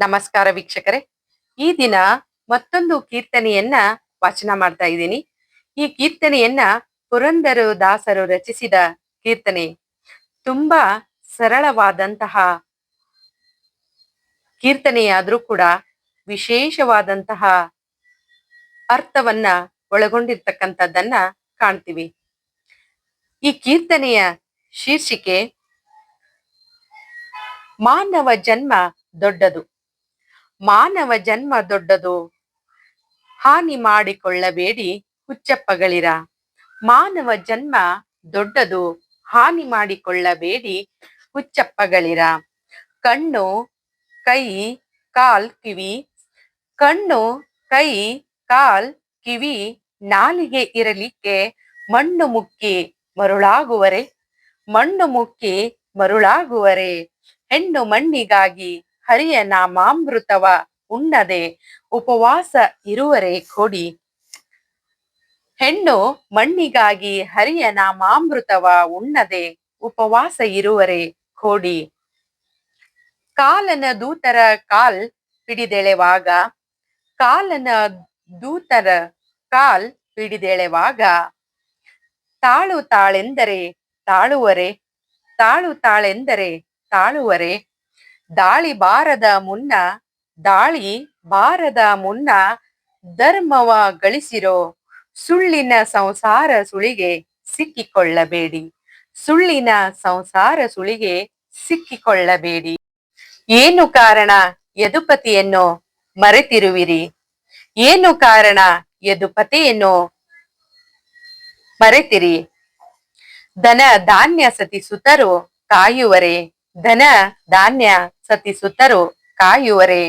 ನಮಸ್ಕಾರ ವೀಕ್ಷಕರೇ. ಈ ದಿನ ಮತ್ತೊಂದು ಕೀರ್ತನೆಯನ್ನ ವಾಚನ ಮಾಡ್ತಾ ಇದ್ದೀನಿ. ಈ ಕೀರ್ತನೆಯನ್ನ ಪುರಂದರು ದಾಸರು ರಚಿಸಿದ ಕೀರ್ತನೆ. ತುಂಬಾ ಸರಳವಾದಂತಹ ಕೀರ್ತನೆಯಾದ್ರೂ ಕೂಡ ವಿಶೇಷವಾದಂತಹ ಅರ್ಥವನ್ನ ಒಳಗೊಂಡಿರ್ತಕ್ಕಂಥದ್ದನ್ನ ಕಾಣ್ತೀವಿ. ಈ ಕೀರ್ತನೆಯ ಶೀರ್ಷಿಕೆ ಮಾನವ ಜನ್ಮ ದೊಡ್ಡದು. ಮಾನವ ಜನ್ಮ ದೊಡ್ಡದು. ಹಾನಿ ಮಾಡಿಕೊಳ್ಳಬೇಡಿ ಹುಚ್ಚಪ್ಪಗಳಿರ. ಮಾನವ ಜನ್ಮ ದೊಡ್ಡದು, ಹಾನಿ ಮಾಡಿಕೊಳ್ಳಬೇಡಿ ಹುಚ್ಚಪ್ಪಗಳಿರ. ಕಣ್ಣು, ಕೈ, ಕಾಲ್, ಕಿವಿ. ಕಣ್ಣು, ಕೈ, ಕಾಲ್, ಕಿವಿ ನಾಲಿಗೆ ಇರಲಿಕ್ಕೆ ಮಣ್ಣು ಮುಕ್ಕಿ ಮರುಳಾಗುವರೆ. ಮಣ್ಣು ಮುಕ್ಕಿ ಮರುಳಾಗುವರೆ. ಹೆಣ್ಣು ಮಣ್ಣಿಗಾಗಿ ಹರಿಯ ನಾಮಾಮೃತವ ಉಣ್ಣದೆ ಉಪವಾಸ ಇರುವರೆ ಕೊಡಿ. ಹೆಣ್ಣು ಮಣ್ಣಿಗಾಗಿ ಹರಿಯ ನಾಮಾಮೃತವ ಉಣ್ಣದೆ ಉಪವಾಸ ಇರುವರೆ ಕೊಡಿ. ಕಾಲನ ದೂತರ ಕಾಲ್ ಹಿಡಿದೆಳೆವಾಗ, ಕಾಲನ ದೂತರ ಕಾಲ್ ಹಿಡಿದೆಳೆವಾಗ, ತಾಳು ತಾಳೆಂದರೆ ತಾಳುವರೆ, ತಾಳು ತಾಳೆಂದರೆ ತಾಳುವರೆ ದಾಳಿ ಬಾರದ ಮುನ್ನ, ದಾಳಿ ಬಾರದ ಮುನ್ನ ಧರ್ಮವ ಗಳಿಸಿರೋ ಸುಳ್ಳಿನ ಸಂಸಾರ ಸುಳಿಗೆ ಸಿಕ್ಕಿಕೊಳ್ಳಬೇಡಿ. ಸುಳ್ಳಿನ ಸಂಸಾರ ಸುಳಿಗೆ ಸಿಕ್ಕಿಕೊಳ್ಳಬೇಡಿ. ಏನು ಕಾರಣ ಯದುಪತಿಯನ್ನು ಮರೆತಿರುವಿರಿ? ಏನು ಕಾರಣ ಯದುಪತಿಯನ್ನು ಮರೆತಿರಿ? ಧನ ಧಾನ್ಯ ಸತಿ ಸುತರು ಕಾಯುವರೆ. ಧನ ಧಾನ್ಯ ಸತಿ ಸುತರು ಕಾಯುವರೆ.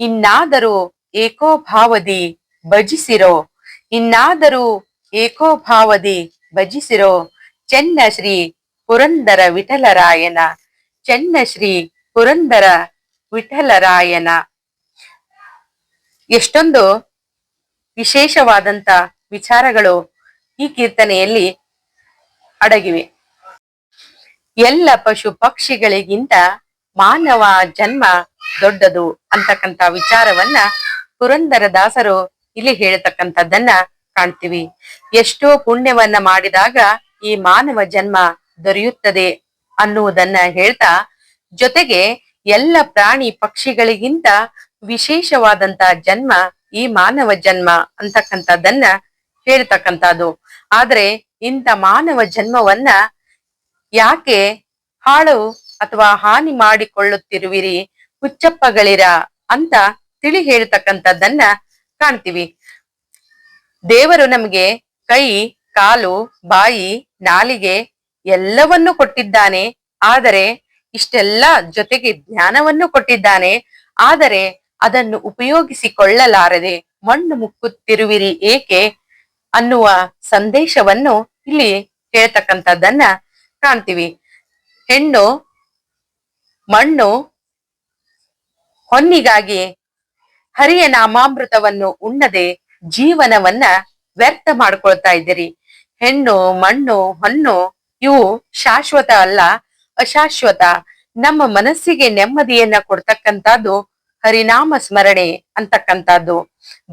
ಇನ್ನಾದರೂ ಏಕೋಭಾವದಿ ಭಜಿಸಿರೋ, ಇನ್ನಾದರೂ ಏಕೋಭಾವದಿ ಭಜಿಸಿರೋ ಚೆನ್ನ ಶ್ರೀ ಪುರಂದರ ವಿಠಲರಾಯನ, ಚೆನ್ನ ಶ್ರೀ ಪುರಂದರ ವಿಠಲರಾಯನ. ಎಷ್ಟೊಂದು ವಿಶೇಷವಾದಂತ ವಿಚಾರಗಳು ಈ ಕೀರ್ತನೆಯಲ್ಲಿ ಅಡಗಿವೆ. ಎಲ್ಲ ಪಶು ಪಕ್ಷಿಗಳಿಗಿಂತ ಮಾನವ ಜನ್ಮ ದೊಡ್ಡದು ಅಂತಕ್ಕಂಥ ವಿಚಾರವನ್ನ ಪುರಂದರ ದಾಸರು ಇಲ್ಲಿ ಹೇಳತಕ್ಕಂಥದ್ದನ್ನ ಕಾಣ್ತೀವಿ. ಎಷ್ಟೋ ಪುಣ್ಯವನ್ನ ಮಾಡಿದಾಗ ಈ ಮಾನವ ಜನ್ಮ ದೊರೆಯುತ್ತದೆ ಅನ್ನುವುದನ್ನ ಹೇಳ್ತಾ ಜೊತೆಗೆ ಎಲ್ಲ ಪ್ರಾಣಿ ಪಕ್ಷಿಗಳಿಗಿಂತ ವಿಶೇಷವಾದಂತ ಜನ್ಮ ಈ ಮಾನವ ಜನ್ಮ ಅಂತಕ್ಕಂಥದ್ದನ್ನ ಹೇಳ್ತಕ್ಕಂಥದ್ದು. ಆದ್ರೆ ಇಂಥ ಮಾನವ ಜನ್ಮವನ್ನ ಯಾಕೆ ಹಾಳು ಅಥವಾ ಹಾನಿ ಮಾಡಿಕೊಳ್ಳುತ್ತಿರುವಿರಿ? ಹುಚ್ಚಪ್ಪಗಳಿರ ಅಂತ ತಿಳಿ ಹೇಳ್ತಕ್ಕಂಥದ್ದನ್ನ ಕಾಣ್ತೀವಿ. ದೇವರು ನಮಗೆ ಕೈ, ಕಾಲು, ಬಾಯಿ, ನಾಲಿಗೆ ಎಲ್ಲವನ್ನು ಕೊಟ್ಟಿದ್ದಾನೆ. ಆದರೆ ಇಷ್ಟೆಲ್ಲ ಜೊತೆಗೆ ಜ್ಞಾನವನ್ನು ಕೊಟ್ಟಿದ್ದಾನೆ. ಆದರೆ ಅದನ್ನು ಉಪಯೋಗಿಸಿಕೊಳ್ಳಲಾರದೆ ಮಣ್ಣು ಮುಕ್ಕುತ್ತಿರುವಿರಿ ಏಕೆ ಅನ್ನುವ ಸಂದೇಶವನ್ನು ಇಲ್ಲಿ ಹೇಳ್ತಕ್ಕಂಥದ್ದನ್ನ ಕಾಣ್ತೀವಿ. ಹೆಣ್ಣು, ಮಣ್ಣು, ಹೊನ್ನಿಗಾಗಿ ಹರಿಯ ನಾಮಾಮೃತವನ್ನು ಉಣ್ಣದೆ ಜೀವನವನ್ನ ವ್ಯರ್ಥ ಮಾಡ್ಕೊಳ್ತಾ ಇದ್ದೀರಿ. ಹೆಣ್ಣು, ಮಣ್ಣು, ಹೊನ್ನು ಇವು ಶಾಶ್ವತ ಅಲ್ಲ, ಅಶಾಶ್ವತ. ನಮ್ಮ ಮನಸ್ಸಿಗೆ ನೆಮ್ಮದಿಯನ್ನ ಕೊಡ್ತಕ್ಕಂಥದ್ದು ಹರಿನಾಮ ಸ್ಮರಣೆ ಅಂತಕ್ಕಂಥದ್ದು.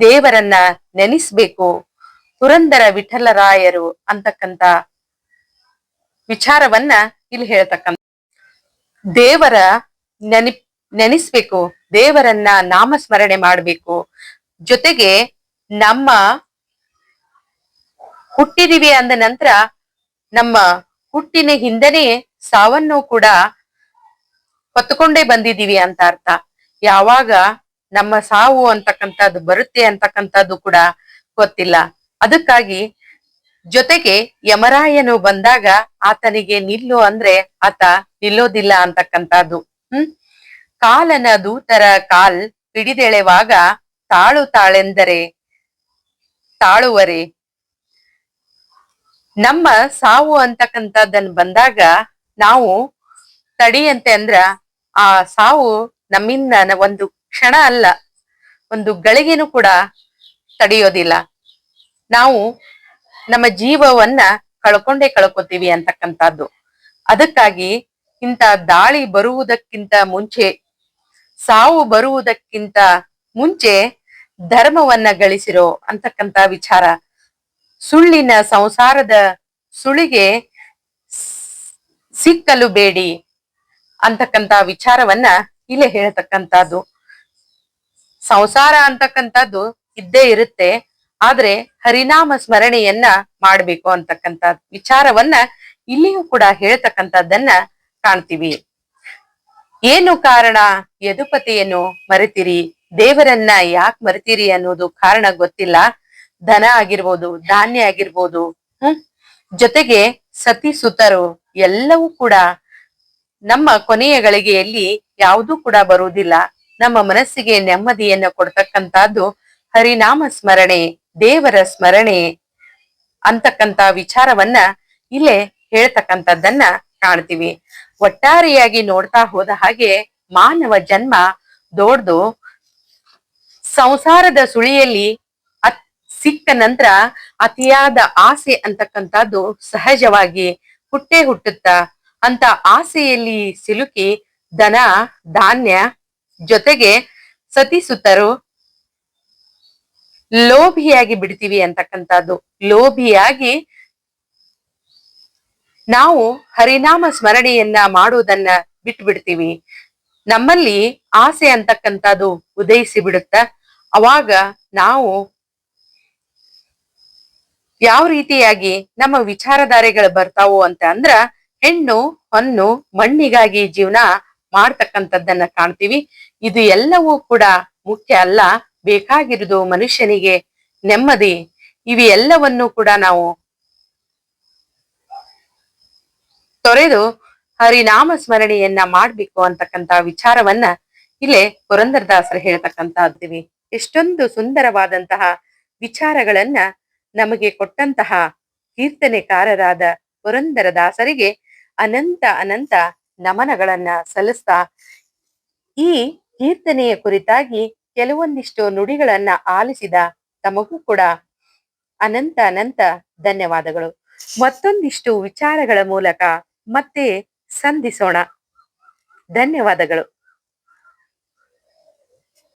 ದೇವರನ್ನ ನೆನೆಸ್ಬೇಕು. ಪುರಂದರ ವಿಠಲರಾಯರು ಅಂತಕ್ಕಂತ ವಿಚಾರವನ್ನ ಇಲ್ಲಿ ಹೇಳ್ತಕ್ಕಂಥ ದೇವರ ನೆನಿ ನೆನೆಸ್ಬೇಕು, ದೇವರನ್ನ ನಾಮಸ್ಮರಣೆ ಮಾಡಬೇಕು. ಜೊತೆಗೆ ನಮ್ಮ ಹುಟ್ಟಿದಿವಿ ಅಂದ ನಂತರ ನಮ್ಮ ಹುಟ್ಟಿನ ಹಿಂದನೇ ಸಾವನ್ನು ಕೂಡ ಹೊತ್ತುಕೊಂಡೇ ಬಂದಿದ್ದೀವಿ ಅಂತ ಅರ್ಥ. ಯಾವಾಗ ನಮ್ಮ ಸಾವು ಅಂತಕ್ಕಂಥದ್ದು ಬರುತ್ತೆ ಅಂತಕ್ಕಂಥದ್ದು ಕೂಡ ಗೊತ್ತಿಲ್ಲ. ಅದಕ್ಕಾಗಿ ಜೊತೆಗೆ ಯಮರಾಯನು ಬಂದಾಗ ಆತನಿಗೆ ನಿಲ್ಲು ಅಂದ್ರೆ ಆತ ನಿಲ್ಲೋದಿಲ್ಲ ಅಂತಕ್ಕಂಥದ್ದು. ಹ್ಮ್? ಕಾಲನ ದೂತರ ಕಾಲ್ ಹಿಡಿದೆಳೆವಾಗ ತಾಳು ತಾಳೆಂದರೆ ತಾಳುವರೆ. ನಮ್ಮ ಸಾವು ಅಂತಕ್ಕಂಥದ್ದನ್ ಬಂದಾಗ ನಾವು ತಡಿಯಂತೆ ಅಂದ್ರ ಆ ಸಾವು ನಮ್ಮಿಂದ ಒಂದು ಕ್ಷಣ ಅಲ್ಲ, ಒಂದು ಗಳಿಗೆನೂ ಕೂಡ ತಡೆಯೋದಿಲ್ಲ. ನಾವು ನಮ್ಮ ಜೀವವನ್ನ ಕಳ್ಕೊಂಡೇ ಕಳ್ಕೊತೀವಿ ಅಂತಕ್ಕಂಥದ್ದು. ಅದಕ್ಕಾಗಿ ಇಂತ ದಾಳಿ ಬರುವುದಕ್ಕಿಂತ ಮುಂಚೆ, ಸಾವು ಬರುವುದಕ್ಕಿಂತ ಮುಂಚೆ ಧರ್ಮವನ್ನ ಗಳಿಸಿರೋ ಅಂತಕ್ಕಂತ ವಿಚಾರ. ಸುಳ್ಳಿನ ಸಂಸಾರದ ಸುಳಿಗೆ ಸಿಕ್ಕಲು ಬೇಡಿ ಅಂತಕ್ಕಂಥ ವಿಚಾರವನ್ನ ಇಲ್ಲೇ ಹೇಳ್ತಕ್ಕಂಥದ್ದು. ಸಂಸಾರ ಅಂತಕ್ಕಂಥದ್ದು ಇದ್ದೇ ಇರುತ್ತೆ. ಆದ್ರೆ ಹರಿನಾಮ ಸ್ಮರಣೆಯನ್ನ ಮಾಡ್ಬೇಕು ಅಂತಕ್ಕಂತ ವಿಚಾರವನ್ನ ಇಲ್ಲಿಯೂ ಕೂಡ ಹೇಳ್ತಕ್ಕಂಥದ್ದನ್ನ ಕಾಣ್ತೀವಿ. ಏನು ಕಾರಣ? ಯದುಪತಿಯನ್ನು ಮರೆತಿರಿ. ದೇವರನ್ನ ಯಾಕೆ ಮರೆತಿರಿ ಅನ್ನೋದು ಕಾರಣ ಗೊತ್ತಿಲ್ಲ. ಧನ ಆಗಿರ್ಬೋದು, ಧಾನ್ಯ ಆಗಿರ್ಬೋದು, ಹ್ಮ್? ಜೊತೆಗೆ ಸತಿ ಸುತರು ಎಲ್ಲವೂ ಕೂಡ ನಮ್ಮ ಕೊನೆಯ ಗಳಿಗೆಯಲ್ಲಿ ಯಾವುದೂ ಕೂಡ ಬರುವುದಿಲ್ಲ. ನಮ್ಮ ಮನಸ್ಸಿಗೆ ನೆಮ್ಮದಿಯನ್ನು ಕೊಡ್ತಕ್ಕಂತಹದ್ದು ಹರಿನಾಮ ಸ್ಮರಣೆ. ದೇವರ ಸ್ಮರಣೆ ಅಂತಕ್ಕಂತ ವಿಚಾರವನ್ನ ಇಲ್ಲೇ ಹೇಳ್ತಕ್ಕಂಥದ್ದನ್ನ ಕಾಣ್ತೀವಿ. ಒಟ್ಟಾರೆಯಾಗಿ ನೋಡ್ತಾ ಹೋದ ಹಾಗೆ ಮಾನವ ಜನ್ಮ ದೊಡ್ದು ಸಂಸಾರದ ಸುಳಿಯಲ್ಲಿ ಅತ್ ಸಿಕ್ಕ ನಂತರ ಅತಿಯಾದ ಆಸೆ ಅಂತಕ್ಕಂಥದ್ದು ಸಹಜವಾಗಿ ಹುಟ್ಟೆ ಹುಟ್ಟುತ್ತ ಅಂತ ಆಸೆಯಲ್ಲಿ ಸಿಲುಕಿ ದನ, ಧಾನ್ಯ ಜೊತೆಗೆ ಸತಿಸುತ್ತರು ಲೋಭಿಯಾಗಿ ಬಿಡ್ತೀವಿ ಅಂತಕ್ಕಂಥದ್ದು. ಲೋಭಿಯಾಗಿ ನಾವು ಹರಿನಾಮ ಸ್ಮರಣೆಯನ್ನ ಮಾಡುವುದನ್ನ ಬಿಟ್ಟು ಬಿಡ್ತೀವಿ ನಮ್ಮಲ್ಲಿ ಆಸೆ ಅಂತಕ್ಕಂಥದ್ದು ಉದಯಿಸಿ ಬಿಡುತ್ತ, ಅವಾಗ ನಾವು ಯಾವ ರೀತಿಯಾಗಿ ನಮ್ಮ ವಿಚಾರಧಾರೆಗಳು ಬರ್ತಾವೋ ಅಂತ ಅಂದ್ರ, ಹೆಣ್ಣು ಹೊನ್ನು ಮಣ್ಣಿಗಾಗಿ ಜೀವನ ಮಾಡ್ತಕ್ಕಂಥದ್ದನ್ನ ಕಾಣ್ತೀವಿ. ಇದು ಎಲ್ಲವೂ ಕೂಡ ಮುಖ್ಯ ಅಲ್ಲ. ಬೇಕಾಗಿರುವುದು ಮನುಷ್ಯನಿಗೆ ನೆಮ್ಮದಿ. ಇವೆಲ್ಲವನ್ನೂ ಕೂಡ ನಾವು ತೊರೆದು ಹರಿನಾಮ ಸ್ಮರಣೆಯನ್ನ ಮಾಡ್ಬೇಕು ಅಂತಕ್ಕಂತ ವಿಚಾರವನ್ನ ಇಲ್ಲೇ ಪುರಂದರದಾಸರು ಹೇಳ್ತಕ್ಕಂತಹದ್ದೀವಿ ಎಷ್ಟೊಂದು ಸುಂದರವಾದಂತಹ ವಿಚಾರಗಳನ್ನ ನಮಗೆ ಕೊಟ್ಟಂತಹ ಕೀರ್ತನೆಕಾರರಾದ ಪುರಂದರದಾಸರಿಗೆ ಅನಂತ ಅನಂತ ನಮನಗಳನ್ನ ಸಲ್ಲಿಸ್ತಾ ಈ ಕೀರ್ತನೆಯ ಕುರಿತಾಗಿ ಕೆಲವೊಂದಿಷ್ಟು ನುಡಿಗಳನ್ನ ಆಲಿಸಿದ ತಮಗೂ ಕೂಡ ಅನಂತ ಅನಂತ ಧನ್ಯವಾದಗಳು. ಮತ್ತೊಂದಿಷ್ಟು ವಿಚಾರಗಳ ಮೂಲಕ ಮತ್ತೆ ಸಂಧಿಸೋಣ. ಧನ್ಯವಾದಗಳು.